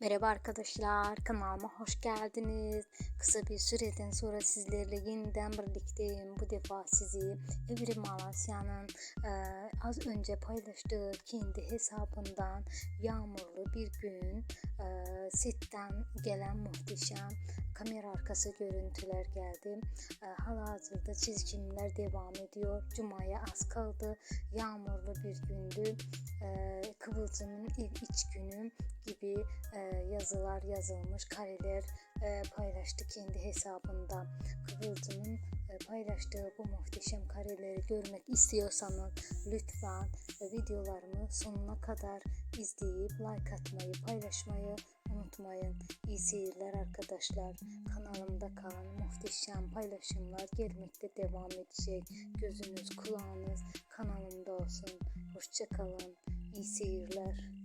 Merhaba arkadaşlar, kanalıma hoş geldiniz. Kısa bir süreden sonra sizlerle yeniden birlikteyim. Bu defa sizi Evrim Malasya'nın e, az önce paylaştığı kendi hesabından yağmurlu bir gün e, gelen muhteşem kamera arkası görüntüler geldi. E, halihazırda çizimler devam ediyor. Cuma'ya az kaldı. Yağmurlu bir gündü. E, Kıvılcım'ın ilk iç günü gibi e, yazılar yazılmış, kareler e, paylaştı kendi hesabında. Kıvılcım'ın e, paylaştığı bu muhteşem kareleri görmek istiyorsanız lütfen e, videolarımı sonuna kadar izleyip like atmayı, paylaşmayı unutmayın. İyi seyirler arkadaşlar. Kanalımda kalan muhteşem paylaşımlar gelmekte devam edecek. Gözünüz, kulağınız kanalımda olsun. Hoşçakalın. İyi seyirler.